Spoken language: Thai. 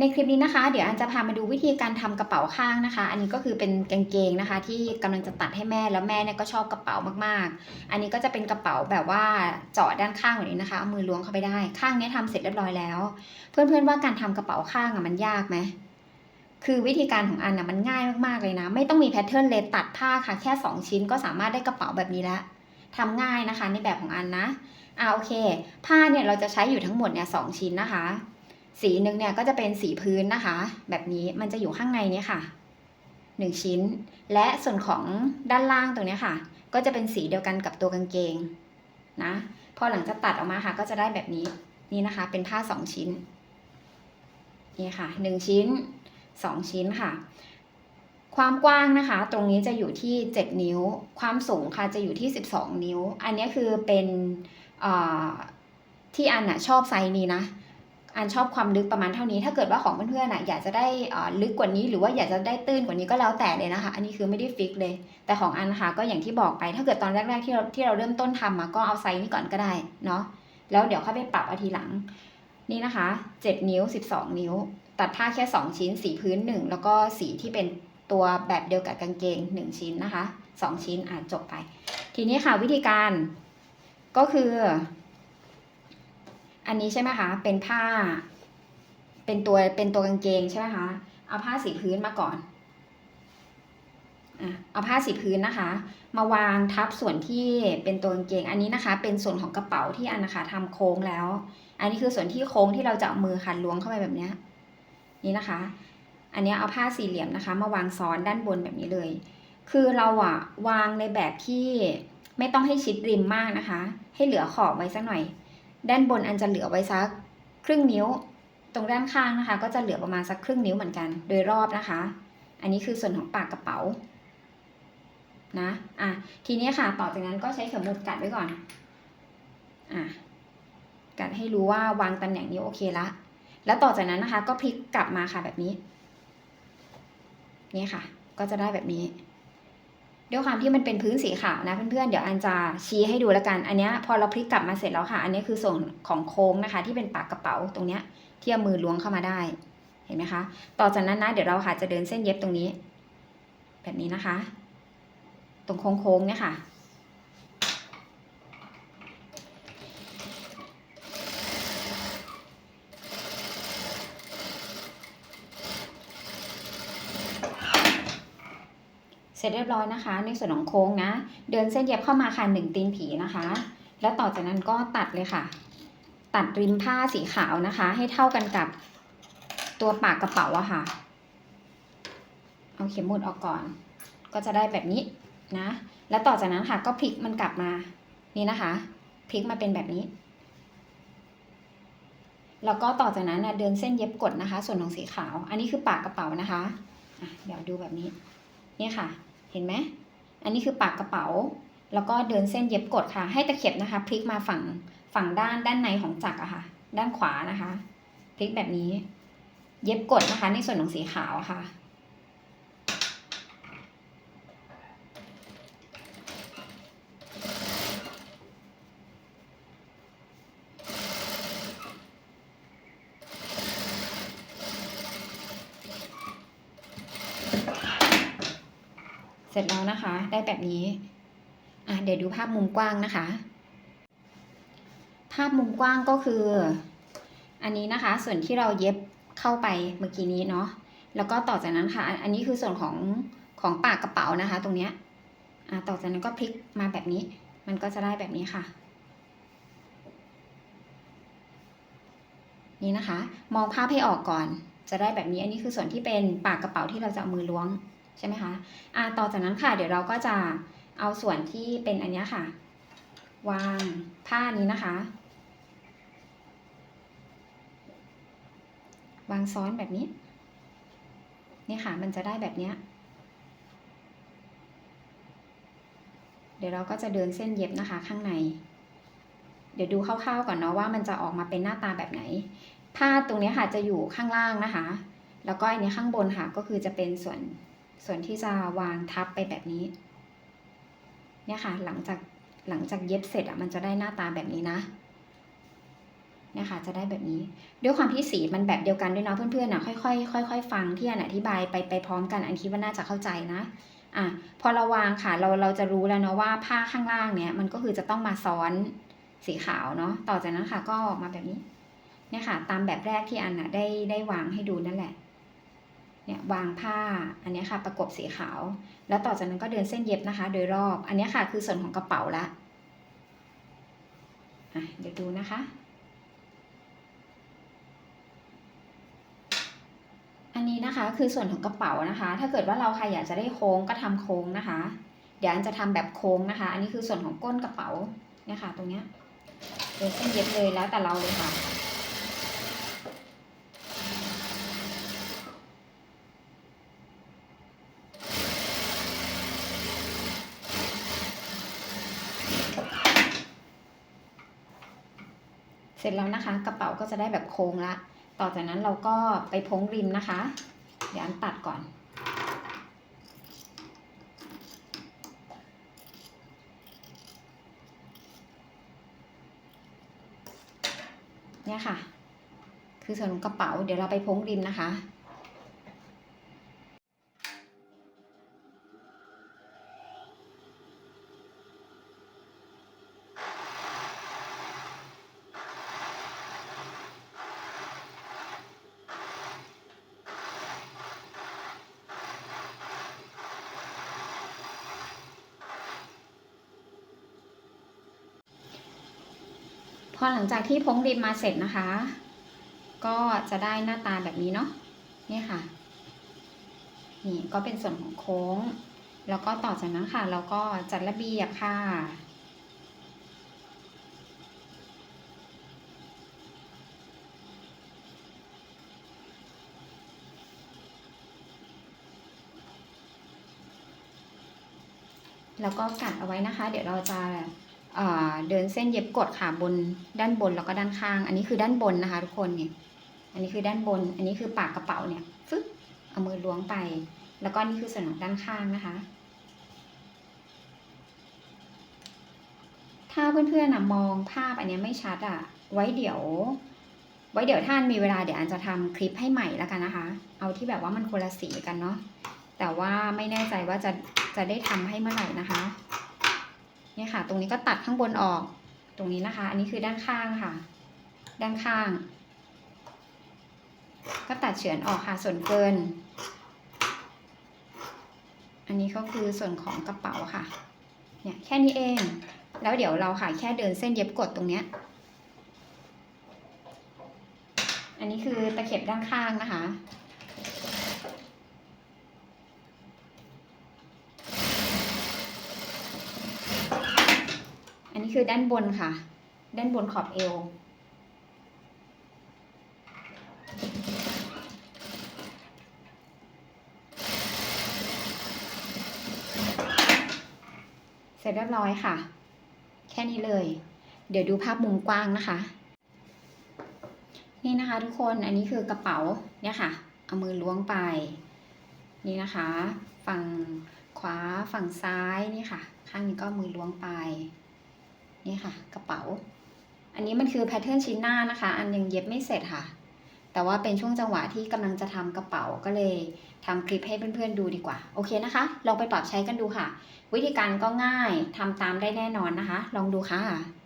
ในคลิปนี้นะคะ เดี๋ยวอันจะพามาดูวิธีการทำกระเป๋าข้างนะคะ อันนี้ก็คือเป็นกางเกงนะคะ ที่กำลังจะตัดให้แม่แล้วแม่เนี่ยก็ชอบกระเป๋ามากๆ อันนี้ก็จะเป็นกระเป๋าแบบว่าเจาะด้านข้างแบบนี้นะคะเอามือล้วงเข้าไปได้ ข้างนี้ยทำเสร็จเรียบร้อยแล้ว เพื่อนๆว่าการทำกระเป๋าข้างอะมันยากไหมคือวิธีการของอันอะมันง่ายมากๆเลยนะ ไม่ต้องมีแพทเทิร์นเลยตัดผ้าค่ะแค่ 2 ชิ้นก็สามารถได้กระเป๋าแบบนี้แล้วทำง่ายนะคะในแบบของอันนะอ่าโอเค ผ้าเนี่ยเราจะใช้อยู่ทั้งหมดเนี่ยสองชิ้นนะคะ สีหนึ่งเนี่ยก็จะเป็นสีพื้นนะคะ แบบนี้มันจะอยู่ข้างในนี้ค่ะหนึ่งชิ้น และส่วนของด้านล่างตรงนี้ค่ะ ก็จะเป็นสีเดียวกันกับตัวกางเกงนะพอหลังจากตัดออกมาค่ะ ก็จะได้แบบนี้นี่นะคะ เป็นผ้าสองชิ้นนี่ค่ะหนึ่งชิ้นสองชิ้นค่ะ ความกว้างนะคะ ตรงนี้จะอยู่ที่ 7 นิ้ว ความสูงค่ะจะอยู่ที่ 12 นิ้ว อันนี้คือเป็นที่อันน่ะชอบไซส์นี้นะ อันชอบความลึกประมาณเท่านี้ ถ้าเกิดว่าของเพื่อนๆน่ะอยากจะได้ลึกกว่านี้ หรือว่าอยากจะได้ตื้นกว่านี้ก็แล้วแต่เลยนะคะ อันนี้คือไม่ได้ฟิกเลย แต่ของอันนะคะก็อย่างที่บอกไป ถ้าเกิดตอนแรกๆที่เราที่เราเริ่มต้นทำมาก็เอาไซส์นี้ก่อนก็ได้เนาะ แล้วเดี๋ยวค่อยไปปรับอาทีหลัง นี่นะคะ 7 นิ้ว 12 นิ้ว ตัดผ้าแค่ 2 ชิ้น สีพื้น 1 แล้วก็สีที่เป็นตัวแบบเดียวกับกางเกง 1 ชิ้นนะคะ 2 ชิ้นอ่านจบไป ทีนี้ค่ะวิธีการก็คือ อันนี้ใช่ไหมคะ เป็นผ้า เป็นตัว เป็นตัวกางเกงใช่ไหมคะ เอาผ้าสีพื้นมาก่อนเอาผ้าสีพื้นนะคะ มาวางทับส่วนที่เป็นตัวกางเกง อันนี้นะคะ เป็นส่วนของกระเป๋าที่อันนะคะทำโค้งแล้ว อันนี้คือส่วนที่โค้งที่เราจะเอามือค่ะล้วงเข้าไปแบบนี้นี่นะคะ อันนี้เอาผ้าสี่เหลี่ยมนะคะ มาวางซ้อนด้านบนแบบนี้เลย คือเราอะวางในแบบที่ไม่ต้องให้ชิดริมมากนะคะ ให้เหลือขอบไว้สักหน่อย ด้านบนอันจะเหลือไว้สักครึ่งนิ้ว ตรงด้านข้างนะคะ ก็จะเหลือประมาณสักครึ่งนิ้วเหมือนกัน โดยรอบนะคะ อันนี้คือส่วนของปากกระเป๋านะอะทีนี้ค่ะ ต่อจากนั้นก็ใช้เข็มหมุดกัดไว้ก่อนอะกัดให้รู้ว่าวางตำแหน่งนี้โอเคละ แล้วต่อจากนั้นนะคะ ก็พลิกกลับมาค่ะแบบนี้ นี่ค่ะ ก็จะได้แบบนี้ ด้วยความที่มันเป็นพื้นสีขาวนะเพื่อนๆ เดี๋ยวอันจะชี้ให้ดูแล้วกัน อันนี้พอเราพลิกกลับมาเสร็จแล้วค่ะ อันนี้คือส่วนของโค้งนะคะ ที่เป็นปากกระเป๋าตรงเนี้ยที่เอามือล้วงเข้ามาได้ เห็นไหมคะ ต่อจากนั้นนะเดี๋ยวเราค่ะจะเดินเส้นเย็บตรงนี้ แบบนี้นะคะ ตรงโค้งๆเนี่ยค่ะ เสร็จเรียบร้อยนะคะ ในส่วนของโค้งนะ เดินเส้นเย็บเข้ามาค่ะหนึ่งตีนผีนะคะ แล้วต่อจากนั้นก็ตัดเลยค่ะ ตัดริมผ้าสีขาวนะคะ ให้เท่ากันกับตัวปากกระเป๋าอะค่ะ เอาเข็มหมุดออกก่อน ก็จะได้แบบนี้นะ แล้วต่อจากนั้นค่ะก็พลิกมันกลับมา นี่นะคะพลิกมาเป็นแบบนี้ แล้วก็ต่อจากนั้นนะเดินเส้นเย็บกดนะคะ ส่วนของสีขาว อันนี้คือปากกระเป๋านะคะะเดี๋ยวดูแบบนี้ นี่ค่ะ เห็นไหมอันนี้คือปากกระเป๋า แล้วก็เดินเส้นเย็บกดค่ะ ให้ตะเข็บนะคะพลิกมาฝั่งฝั่งด้านด้านในของจักรอะค่ะ ด้านขวานะคะพลิกแบบนี้ เย็บกดนะคะ ในส่วนของสีขาวค่ะ ร็จแล้วนะคะ ได้แบบนี้อะเดี๋ยวดูภาพมุมกว้างนะคะ ภาพมุมกว้างก็คือ อันนี้นะคะ ส่วนที่เราเย็บเข้าไปเมื่อกี้นี้เนาะแล้วก็ต่อจากนั้นค่ะ อันนนี้คือส่วนของของปากกระเป๋านะคะ ตรงเนี้ยอะต่อจากนั้นก็พลิกมาแบบนี้ มันก็จะได้แบบนี้ค่ะ นี่นะคะ มองภาพให้ออกก่อนจะได้แบบนี้ อันนี้คือส่วนที่เป็นปากกระเป๋าที่เราจะเอามือล้วง ใช่ไหมคะอ่าต่อจากนั้นค่ะ เดี๋ยวเราก็จะเอาส่วนที่เป็นอันนี้ค่ะ วางผ้านี้นะคะ วางซ้อนแบบนี้ นี่ค่ะ มันจะได้แบบนี้เดี๋ยวเราก็จะเดินเส้นเย็บนะคะข้างใน เดี๋ยวดูคร่าวๆก่อนเนาะว่ามันจะออกมาเป็นหน้าตาแบบไหน ผ้าตรงนี้ค่ะจะอยู่ข้างล่างนะคะ แล้วก็อันนี้ข้างบนค่ะก็คือจะเป็นส่วน ส่วนที่จะวางทับไปแบบนี้ เนี่ยค่ะ หลังจากหลังจากเย็บเสร็จอะมันจะได้หน้าตาแบบนี้นะเนี่ยค่ะจะได้แบบนี้ ด้วยความที่สีมันแบบเดียวกันด้วยเนาะเพื่อนๆนะค่อยๆค่อยๆฟังที่อันอธิบายไปไปพร้อมกันอันคิดว่าน่าจะเข้าใจนะอะพอเราวางค่ะเราเราจะรู้แล้วเนาะว่าผ้าข้างล่างเนี่ยมันก็คือจะต้องมาซ้อนสีขาวเนาะต่อจากนั้นค่ะก็ออกมาแบบนี้เนี่ยค่ะ ตามแบบแรกที่อันน่ะได้ได้วางให้ดูนั่นแหละ เนี่ยวางผ้าอันนี้ค่ะประกบสีขาว แล้วต่อจากนั้นก็เดินเส้นเย็บนะคะ โดยรอบ อันนี้ค่ะคือส่วนของกระเป๋าละเดี๋ยวดูนะคะอันนี้นะคะคือส่วนของกระเป๋านะคะ ถ้าเกิดว่าเราใครอยากจะได้โค้งก็ทำโค้งนะคะ เดี๋ยวอันจะทำแบบโค้งนะคะ อันนี้คือส่วนของก้นกระเป๋าเนี่ยค่ะ ตรงเนี้ยเดินเส้นเย็บเลยแล้วแต่เราเลยค่ะ เสร็จแล้วนะคะ กระเป๋าก็จะได้แบบโค้งละ ต่อจากนั้นเราก็ไปพ้งริมนะคะ เดี๋ยวอันตัดก่อนเนี่ยค่ะ คือส่วนของกระเป๋า เดี๋ยวเราไปพ้งริมนะคะ พอหลังจากที่พ้งริมมาเสร็จนะคะ ก็จะได้หน้าตาแบบนี้เนาะนี่ค่ะ นี่ก็เป็นส่วนของโค้ง แล้วก็ต่อจากนั้นค่ะ เราก็จัดระเบียบค่ะแล้วก็กัดเอาไว้นะคะ เดี๋ยวเราจะ เดินเส้นเย็บกดค่ะบนด้านบนแล้วก็ด้านข้าง อันนี้คือด้านบนนะคะ ทุกคนเนี่ยอันนี้คือด้านบน อันนี้คือปากกระเป๋าเนี่ยฟึ๊บเอามือล้วงไป แล้วก็นี่คือส่วนของด้านข้างนะคะ ถ้าเพื่อนๆนะมองภาพอันนี้ไม่ชัดอะ่ะ ไว้เดี๋ยว ไว้เดี๋ยวท่านมีเวลาเดี๋ยวอันจะทำคลิปให้ใหม่แล้วกันนะคะ เอาที่แบบว่ามันคนละสีกันเนาะแต่ว่าไม่แน่ใจว่าจะจะได้ทำให้เมื่อไหร่นะคะ เนี่ยค่ะ ตรงนี้ก็ตัดข้างบนออก ตรงนี้นะคะ อันนี้คือด้านข้างค่ะ ด้านข้าง ก็ตัดเฉือนออกค่ะ ส่วนเกิน อันนี้ก็คือส่วนของกระเป๋าค่ะ เนี่ยแค่นี้เอง แล้วเดี๋ยวเราค่ะแค่เดินเส้นเย็บกดตรงเนี้ย อันนี้คือตะเข็บด้านข้างนะคะ อันนี้ คือด้านบนค่ะ ด้านบนขอบเอว เสร็จเรียบร้อยค่ะ แค่นี้เลย เดี๋ยวดูภาพมุมกว้างนะคะ นี่นะคะทุกคน อันนี้คือกระเป๋า เนี่ยค่ะ เอามือล้วงไป นี่นะคะ ฝั่งขวาฝั่งซ้ายนี่ค่ะ ข้างนี้ก็มือล้วงไป นี่ค่ะ กระเป๋า อันนี้มันคือแพทเทิร์นชิ้นหน้านะคะ อันยังเย็บไม่เสร็จค่ะ แต่ว่าเป็นช่วงจังหวะที่กำลังจะทำกระเป๋าก็เลยทำคลิปให้เพื่อนๆดูดีกว่า โอเคนะคะลองไปปรับใช้กันดูค่ะ วิธีการก็ง่ายทำตามได้แน่นอนนะคะ ลองดูค่ะ